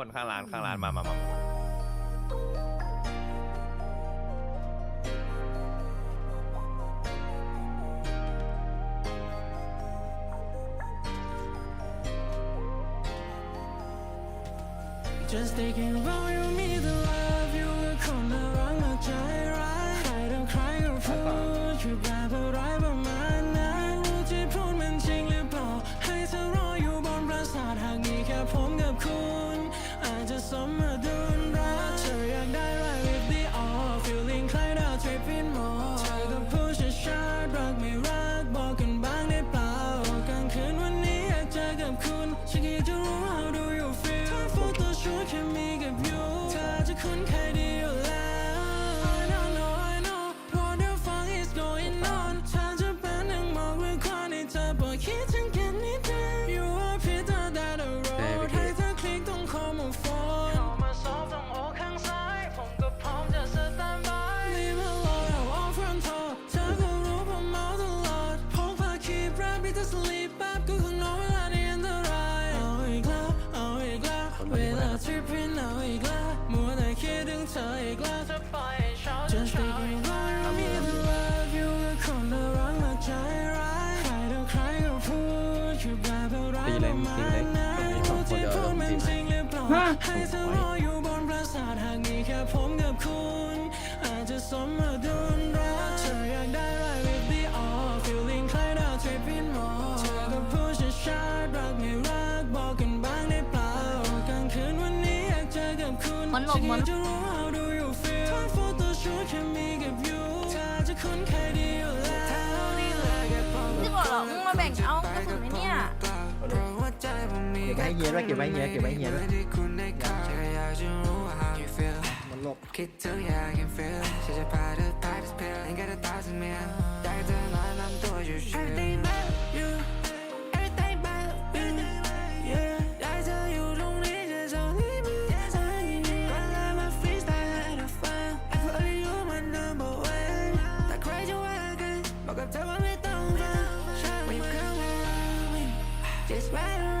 คนข้างร้านข้างร้านมามามา do you feel ถ้า photo shoot แค่มีกับ you เธอจะคุ้นเคยดีอยู่แล้ว I know know I know what the fuck is going on เธอจะเป็นหนึ่งมอกหรือคนให้เธอบอกคิดถึงกันนิดเดียว You are Peter that the road ให้เธอคลิกตรงคอมโฟนเข้ามาซอฟตรงอข้างซ้ายผมก็พร้อมจะสแตนบาย Leave me alone I'll off from top เธอก็รู้ผมเมาตลอดพกพาคีบแรปจะ sleep มันหลบมันฉันอยากจะรู้ how do you feel ถ้า photo shoot แค่มีกับ you เธอจะคุ้นเคยดีอยู่แล้วเท่านี้เลยแค่พอไม่บอกหรอกมึงมาแบ่งเอากระสุนไหมเนี่ย Kìa bán nhiều đó, kìa bán nhiều, kìa bán nhiều đó. Dạ. À, just right around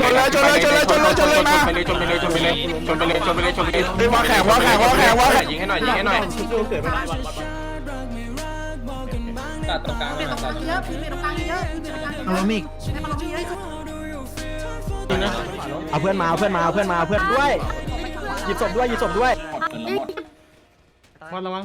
ชนเลยชนเลยชนเลยชนเลยชนเลยมาไปเลยชนไปเลยชนไปเลยชนไปเลยชนไปเลยชนไปเลยเฮ้ยวางแขนวางแขนวางแขนวางแขนยิงให้หน่อยยิงให้หน่อยตัดตรงกลางเปลี่ยนตรงกลางเยอะเปลี่ยนตรงกลางเยอะเปลี่ยนตรงกลางเยอะเอาล้มอีกให้มันลงเยอะเอาเพื่อนมาเอาเพื่อนมาเอาเพื่อนมาเอาเพื่อนด้วยหยิบศพด้วยหยิบศพด้วยวันระวัง